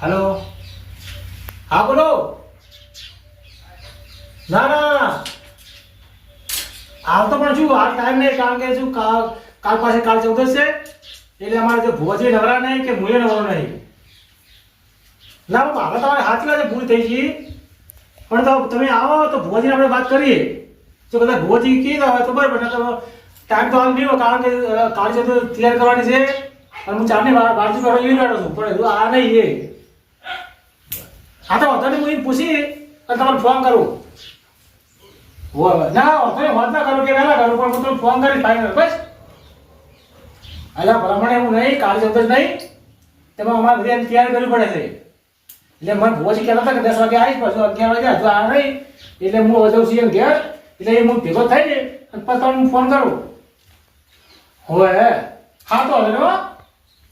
Hello? હા, બોલો. ના ના. હાલ તો પણ શું, હાલ ટાઈમ નહીં, કારણ કે શું, કાલ કાલ પાસે કાલ ચૌદસ છે એટલે અમારે જે ભોજે નવરા નહીં કે મુએ નવરો નહીં? ના બાબા તમારે હાથ લાગે ભૂલ થઈ ગઈ. પણ તો તમે આવો, તો ભુવાજીને આપણે વાત કરીએ. જો કદાચ ભુવાજી કીધા હોય તો બરાબર તો ટાઈમ તો હાલ નહીં કારણ કે કાલ છે તો ક્લિયર કરવાની છે. અને હું ચારની બાજુ કરવા એવી રહ્યો છું, પણ હજુ આ નહીં એ. હા તો વાંધો નહીં, હું એને પૂછી અને તમને ફોન કરું. હોય ના, વાંધો નહીં, વાત ના કરું કે વહેલા કરું, પણ હું તમને ફોન કરીશ ફાઈનલ બસ. અલા બ્રાહ્મણ એવું નહીં કાલ જતો જ નહીં. તેમાં અમારે ઘરે તૈયારી કરવી પડે છે. એટલે મને ભોજ કહેતા હતા કે દસ વાગે આવીશ, પાછું અગિયાર વાગે, હજુ આ નહીં. એટલે હું વધુ છું એમ ઘેર, એટલે એ હું ભેગો થઈ જાય અને પછી તમને હું ફોન કરું. હોય હા? તો હવે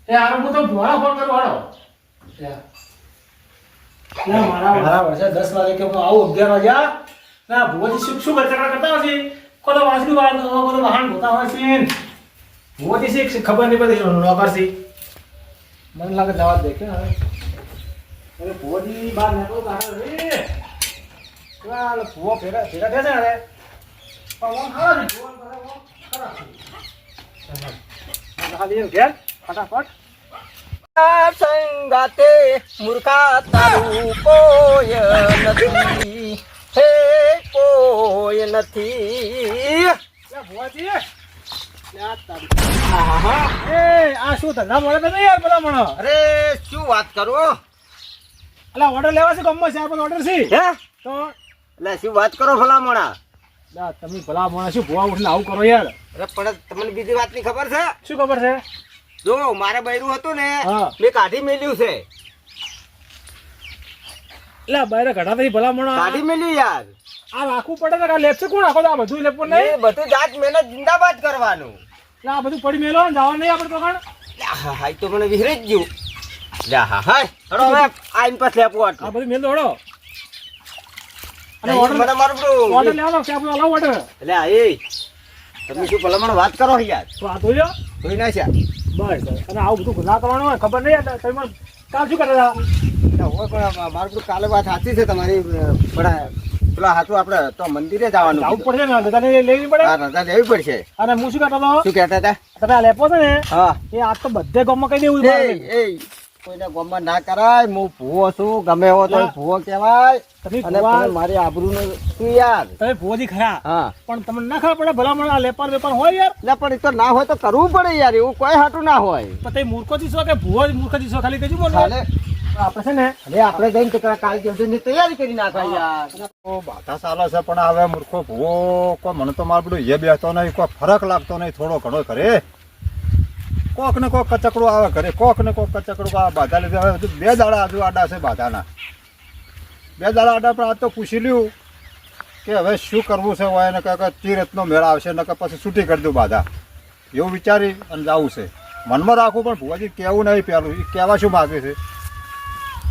એ હું તો મારા ફોન કરું, હાલો. ના મારા મારા વર્ષે દસ વાગે કે હું આવું અગિયાર વાગ્યા ના ભુવાજી શું શું બચડા કરતા હશે કોઈ તો વાંસળી વાળા કોઈ તો વાહન ધોતા હોય છે ભુવાજી શીખ ખબર નહીં પડતી નોકર છે મને લાગે જવા દે કે અરે ભુવાજી બહાર નીકળો તારે રે ચાલ ભુવો ફેરા ફેરા થયા છે ને પણ હું ખરા છે ભુવન કરે ઓમ ખરા છે ખાલી એમ ઘેર ફટાફટ સંગાતે મૂર્ખા તારું કોઈ નથી. હે કોઈ નથી. આ શું ધંધા મળે તો યાર પેલા મને અરે શું વાત કરું અલા ઓર્ડર લેવા છે ગમમાં છે? આપણે ઓર્ડર છે? હે? તો એટલે શું વાત કરો ભલામણા? લા, તમે ભલા માણસ શું ભૂવા ઉઠીને આવું કરો યાર? અરે પણ તમને બીજી વાતની ખબર છે? શું ખબર છે? જો મારે બૈરું હતું ને. મેં કાઢી મેલ્યું છે. એટલે બહાર ઘડા થઈ ભલા કાઢી મેલ્યું યાર. આ રાખવું પડે ને લેપ છે કોણ રાખો તો આ બધું લેપો નહીં? બધું જાત મહેનત જિંદાબાદ કરવાનું. એટલે આ બધું પડી મેલો ને જવાનું નહીં આપણે તો કણ લે, હા હા, તો મને વિહરી જ ગયું. લે હા હા હડો હવે આઈન પાછ લેપું આ બધું મેલો હડો. અને ઓર્ડર મને મારું બ્રો ઓર્ડર લેવાનો છે આપણે અલાવ ઓર્ડર એટલે એ તમે શું ભલામણ વાત કરો યાર? તો આ જોઈ લો જોઈ ના છે બસ. અને આવું બધું ના કરવાનું હોય ખબર નહીં તમે કાલ શું કરતા હોય પણ મારું કાલે વાત સાચી છે તમારી પેલા હાથું આપણે તો મંદિરે જવાનું આવું પડશે ને બધાને લેવી પડે? હા રજા લેવી પડશે. અને હું શું કરતો હતો? શું કહેતા હતા? તમે આ લેપો છે ને? હા. એ આજ તો બધે ગામમાં કહી દેવું એ કોઈને ગમમાં ના કરાય હું ભૂવો છું ગમે એવો તો ના. ભૂવો કહેવાય. તમે અને મારી આબરૂ મારી આબરૂનું શું યાર? તમે ભુવાજી ખરા. હા. પણ તમને ના ખબર પડે ભલામણ આ લેપાર વેપાર હોય યાર? એટલે પણ એ તો ના હોય તો કરવું પડે યાર એવું કોઈ હાટું ના હોય. પણ તે મૂર્ખો દીશો કે ભુવા મૂર્ખો દીશો ખાલી કહેજો બોલો આપણે છે ને અરે આપણે જઈને તો કાલની તૈયારી કરી નાખવા યાર. તો બાધા સાલા છે પણ હવે મૂર્ખો ભૂવો કોઈ મને તો મારું બધું એ બેસતો નહીં કોઈ ફરક લાગતો નહીં થોડો ઘણો ઘરે કોક ને કોક કચકડો આવે ઘરે, કોક ને કોક કચકડો આવે બાધા લીધે હવે બે દાડા આજુ આડા છે બાધાના. બે દાડા આડા પણ આજ તો પૂછી લ્યું કે હવે શું કરવું છે હોય ને કે તીરથનો મેળ આવશે ને કે પછી છૂટી કરી દઉં બાધા. એવું વિચારી અને જવું છે. મનમાં રાખવું પણ ભુવાજી કહેવું નહીં પહેલું એ કહેવા શું માગે છે?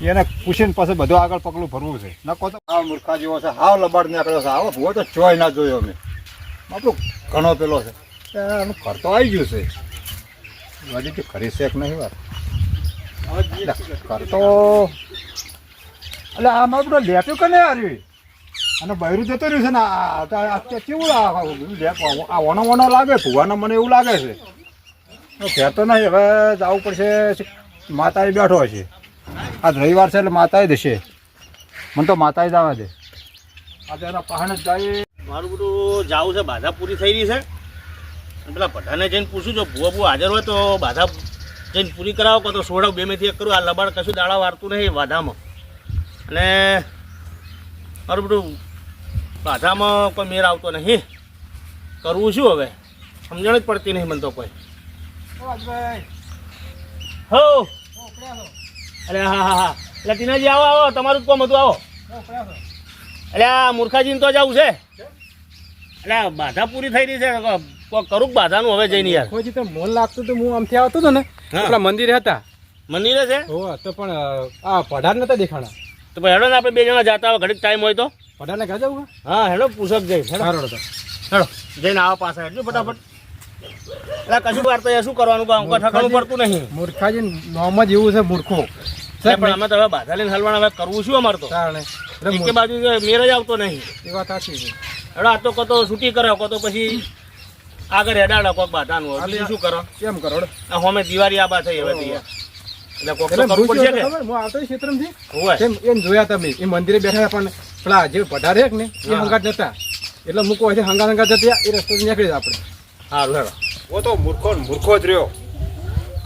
એને પૂછીને પછી બધું આગળ પગલું ભરવું છે. ન કહો તો હાવ મૂર્ખા જેવો છે, હાવ લબાડ નીકળ્યો છે. આવો ભૂવો તો ચોય ના જોયો અમે આપણું ઘણો પેલો છે. એનું ઘર આવી ગયું છે. હજી કરી ખરી છે કે નહીં વાત કરતો તો એટલે આ મારું બધું લેતું કે નહીં હાર્યું અને બૈરું જતો રહ્યું છે ને આ કેવું આ આ લેપ આ ઓનો ઓનો લાગે ભૂવાનો મને એવું લાગે છે. કહેતો તો નહીં હવે જવું પડશે માતાએ બેઠો હશે. આજ રવિવાર છે એટલે માતાએ દેશે મને તો માતાએ જ દે. આજે એના પહાણે જ જાય. મારું બધું જવું છે બાધા પૂરી થઈ રહી છે. પેલા ભટ્ટાને જઈને પૂછું જો ભૂવા ભૂવા હાજર હોય તો બાધા જઈને પૂરી કરાવો કાં તો સોડાવ બે મેથી એક કરું આ લબાડ કશું દાડા વારતું નહીં બાધામાં અને મારું બધું બાધામાં કોઈ મેર આવતો નહીં. કરવું શું હવે? સમજણ જ પડતી નહીં મને તો કોઈ. હો! અરે હા હા હા. એટલે ટીનાજી આવો આવો. તમારું જ કોમ હતું આવો. એટલે આ મૂર્ખાજીને તો જવું છે. એટલે આ બાધા પૂરી થઈ રહી છે. કોક કરું કે બાધાનું હવે જઈને યાર. કોઈ મોન લાગતું તો હું આમથી આવતો હતો ને. આપણા મંદિરે હતા. મંદિરે છે? હો તો પણ આ પઢાર નતા દેખાણા. તો ભાઈ હેડો ને આપણે બે જણા જતા હોય ઘડીક ટાઈમ હોય તો. પઢારને ઘરે જવું હા હેડો પૂછક જઈ હેડો. હેડો જઈને આવા પાસે હેડજો ફટાફટ. એટલે કશું વાર તો એ શું કરવાનું કામ ઠકાણું પડતું નહીં. મૂર્ખાજી નોમ જ એવું છે મૂર્ખો. સાહેબ પણ અમે તો હવે બાધા લઈને હલવાના હવે કરવું શું અમારે તો? તારણે બાજુ મેર જ આવતો નહીં. એ વાત સાચી છે. હેડો આ તો કતો છૂટી કરે તો પછી આગળ હેડાડો કોક બાધાનું હોય. શું કરો? કેમ કરો. આ હોમે દિવાળી આબા થઈ હવે તૈયાર એટલે કોક તો કરવું પડશે હતો હું આવતો ક્ષેત્રમાંથી? હોય એમ જોયા તમે એ મંદિરે બેઠા પણ પેલા જે પઢારે એક ને એ હા. હંગાત જતા એટલે મૂકો છે હંગા હંગા જતા એ રસ્તો નીકળી આપણે. સારું હેડો. ઓ તો મૂર્ખો ને મૂર્ખો જ રહ્યો.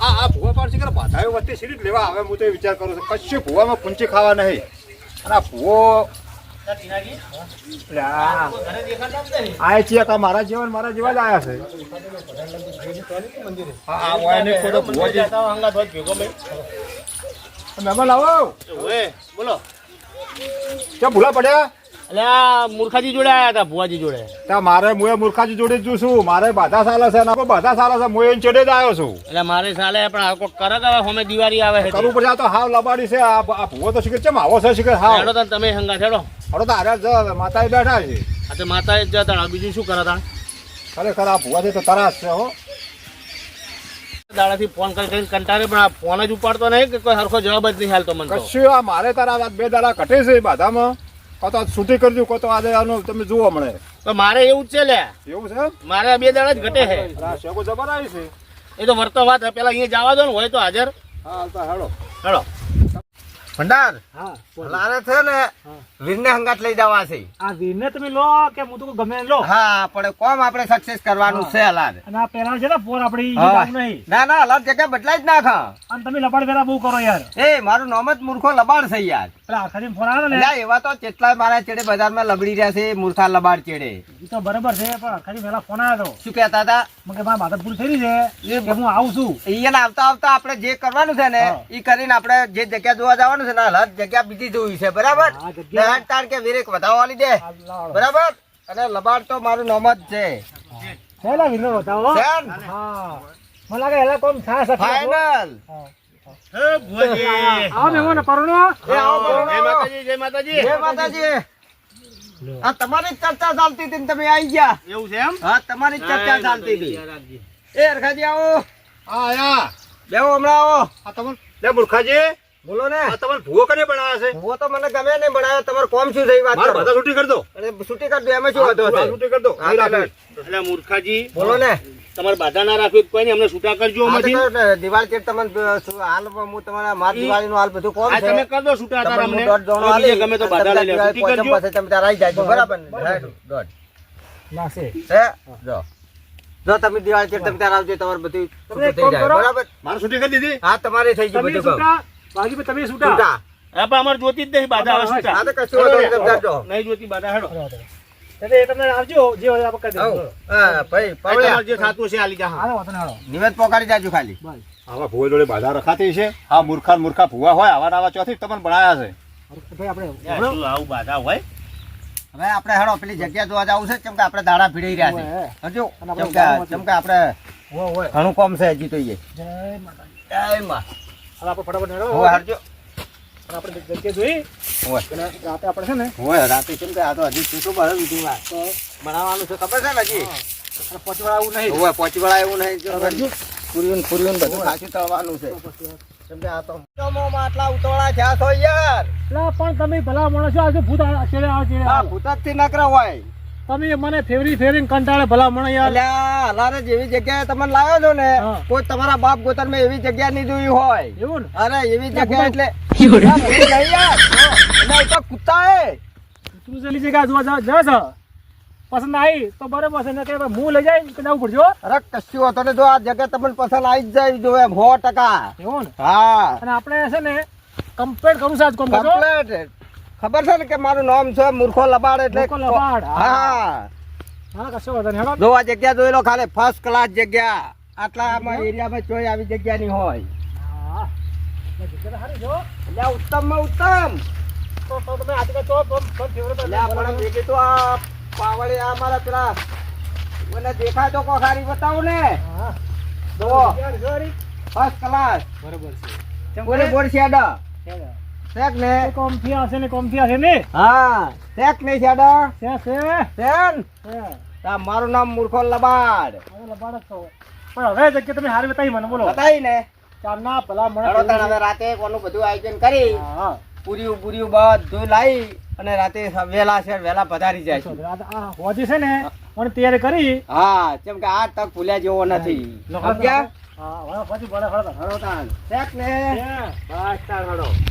આ આ ભૂવા પાડશે કે બાધાયો વચ્ચે સીડી જ લેવા આવે હું તો વિચાર કરું છું. કશું ભૂવામાં પૂંચી ખાવા નહીં. અને આ ભૂવો લે આ આ કા મારા જીવન મારા જેવા જ આયા છે. હા આ ને ખોટો ભૂવો જે હંગાત ભેગો ભાઈ મહેમાન આવો ઓએ બોલો ક્યાં ભૂલા પડ્યા? એટલે આ મૂર્ખાજી જોડે આયા હતા ભુવાજી જોડે. ત્યાં મારે મુએ મૂર્ખાજી જોડે જ છું. મારે બાધા સાલા છે ને બાધા સાલા છે મુએ એને ચડે જ આવ્યો છું. એટલે મારે સાલે પણ આ કોઈ કરે હવે હોમે દિવાળી આવે છે કરવું પડે આ તો હાવ લબાડી છે. આ ભુવો તો શીખે ચમ આવો છે શીખે હાવ. હેડો તાન તમે હંગા હેડો. હવે તો આરે જ માતાએ બેઠા છે. આ તો માતા જ જતા બીજું શું કરે તા ખરેખર આ ભૂવાથી તો તરાસ છે હો. દાડાથી ફોન કરી કરીને કંટાળે પણ આ ફોન જ ઉપાડતો નહીં કે કોઈ સરખો જવાબ જ નહીં હાલતો મને કશું આ મારે તારા બે દાડા કટે છે બાધામાં. કો તો છૂટી કરજો કો તો આજે આનું તમે જુઓ મને તો મારે એવું જ છે લે. એવું છે મારે બે દાડા જ ઘટે છે. શેકો જબર આવી છે. એ તો વર્તો વાત. પેલા અહીંયા જવા દો ને હોય તો હાજર. હા હાલ હેડો. હેડો. ભંડાર? હા લારે છે ને વીરને હંગાત લઈ જવા છે. આ વીરને તમે લો કે હું તો ગમે લો? હા પણ કોમ આપણે સક્સેસ કરવાનું છે હલાર અને આ પેલા છે ને ફોન આપણી ઈ નહીં. ના ના હલાર જગ્યા બદલાઈ જ નાખા અને તમે લબાડ વેરા બહુ કરો યાર. એ મારું નામ જ મૂર્ખો લબાડ છે યાર. પેલા આખાથી ફોન આવે ને એવા તો કેટલાય મારા ચેડે બજારમાં લબડી રહ્યા છે મૂર્ખા લબાડ ચેડે એ તો બરાબર છે પણ આખાથી પેલા ફોન આવ્યો શું કહેતા હતા? કે મારા માથા પૂરી થઈ રહી છે હું આવું છું. અહીંયા આવતા આવતા આપણે જે કરવાનું છે ને એ કરીને આપણે જે જગ્યા જોવા જવાનું છે ને હલાર જગ્યા બીજી જોઈ છે બરાબર? હા, તાર કે વિરેક લીધે આ બરાબર? અને લબાડ તો મારું નામ જ છે. પેલા વિનો બતાવો હા. મને લાગે એલા કોમ થા સકે ફાઇનલ હે. ભોજી આવો મેમોને પરણો. એ આવો જય બરોબર. માતાજી જય માતાજી. જય માતાજી. આ તમારી ચર્ચા ચાલતી હતી ને તમે આવી ગયા. એવું છે એમ? હા તમારી ચર્ચા ચાલતી હતી. એ અરખાજી આવો. હા આયા. બેવો હમણાં આવો. આ તમને લે મૂર્ખાજી. બોલો ને. તમારે તમને ભૂવો કને બનાવ્યા છે? ભૂવો તો મને ગમે નહીં બનાવ્યો તમારે કોમ શું થઈ વાત મારે બધા છૂટી કરી દો. અને છૂટી કરી દો એમાં શું હતો છે છૂટી કરી દો. એટલે મૂર્ખાજી બોલો ને. તમારે બાધા ના રાખવી કોઈ નહીં અમને છૂટા કરજો ને, દિવાળી ચેટ તમને હાલ હું તમારા માર દિવાળીનું હાલ બધું કોમ છે. તમે કરી દો છૂટા તારા અમને. દોઢ દોણો હવે આલી, ગમે તો બાધા લઈ લે છૂટી કરજો. પછી તમે ત્યાં આવી જાજો બરાબર. ને? રાઈટ, દોઢ. ના હે? જો. જો તમે દિવાળી ચેટ તમે ત્યાં આવજો તમારે બધું છૂટું થઈ જાય. બરાબર? મારું છૂટી કરી દીધી? હા તમારે થઈ ગયું બધું છૂટા બાકી તમે છૂટા છૂટા. હા પણ અમારે જોતી જ નહીં બાધા હવે છૂટા હા, તો કશું નહીં, જોતી બાધા હેડો. એટલે એ તમને આવજો જે હોય આપણે કરી આવો. હા, ભાઈ પાવડિયા. તમારે જે થતું છે આ લીધા હા હાલો વાંધો હાલો. નિવેદ પોકારી જાજો ખાલી. આવા ભૂવા જોડે બાધા રખાતી છે હા મૂર્ખા મૂર્ખા ભૂવા હોય આવા આવા ચોથી તમને ભણાયા છે. ભાઈ આપણે શું આવું બાધા હોય? હવે આપણે હેડો પેલી જગ્યા જોવા જવું છે કેમ કે આપણે દાડા ભીડાઈ રહ્યા છે. હજુ કેમ કે આપણે ઘણું કોમ છે હજી તો જય માતા જય માં હાલો આપણે ફટાફટ હરજો આપણે જગ્યા જોઈ. હોય રાતે આપણે છે ને હોય રાતે કેમ કે આ તો હજી ચૂંટું ભરે બીજું વાત તો બનાવવાનું છે ખબર છે ને હજી? પહોંચી વળા નહીં. હોય વળાય એવું નહીં જો હરજો. પૂરીયું ને બધું થવાનું છે. કેમ કે આ તો આટલા ઉતોળા થયા છો યાર. લા, પણ તમે ભલા માણસો આજે ભૂત આ- ચેડે આવો, ચેડે આ આવો. ભૂતજથી નકરા હોય. તમે મને ફેવરી ફેરી કંટાળે ભલા મણ યાર. અલારે જેવી જગ્યાએ તમને લાવ્યો છો ને. કોઈ તમારા બાપ ગોતર મેં એવી જગ્યા નહીં જોઈ હોય. એવું ને? અરે એવી જગ્યા એટલે કુત્તા હે તું ચલી જગ્યા જોવા જા- જા. પસંદ આવી? તો બરોબર છે ને કે હું લઈ જાય કે જવું પડજો. અરે કશું હતો ને જો આ જગ્યા તમને પસંદ આવી જ જાય જો એમ સો ટકા. એવું ને? હા. અને આપણે છે ને કમ્પ્લેટ કરું સાહેબ કમ્પ્લેટ ખબર છે ને કે મારું નામ છે મૂર્ખો લબાડ એટલે હા. હા. હા કશો વાંધો નહીં હેડો. જો આ જગ્યા જોઈ લો ખાલી ફર્સ્ટ ક્લાસ જગ્યા. આટલા આમાં એરિયામાં ચોય આવી જગ્યા ની હોય ઉત્તમ. માં ઉત્તમ પાવડી આ મારા પેલા મને દેખાય તો કોખારી બતાવું ને. હા. જો. ફર્સ્ટ ક્લાસ બરોબર છે. બોલે બોલ શેડા. શેક ને એ કોમ થયા હશે ને કોમ થયા છે ને હા શેક ને શેડા છે શેન મારું નામ મૂર્ખો લબાડ. લબાડ જ. પણ હવે જગ્યા તમે હારી બતાવી મને બોલો. બતાવી ને. ચારના ભલા મને હવે રાતે કોનું બધું આયોજન કરી. હા. પૂરીયું પૂરીયું બધું લાવી અને રાતે વહેલા છે વહેલા પધારી જાય છે. હોજી છે ને પણ તૈયાર કરી. હા કેમ કે આ તક ભૂલ્યા જેવો નથી. સમજ્યા? હા પછી ભલે હળો. હેડો તાણ. શેક ને બસ તાણ હેડો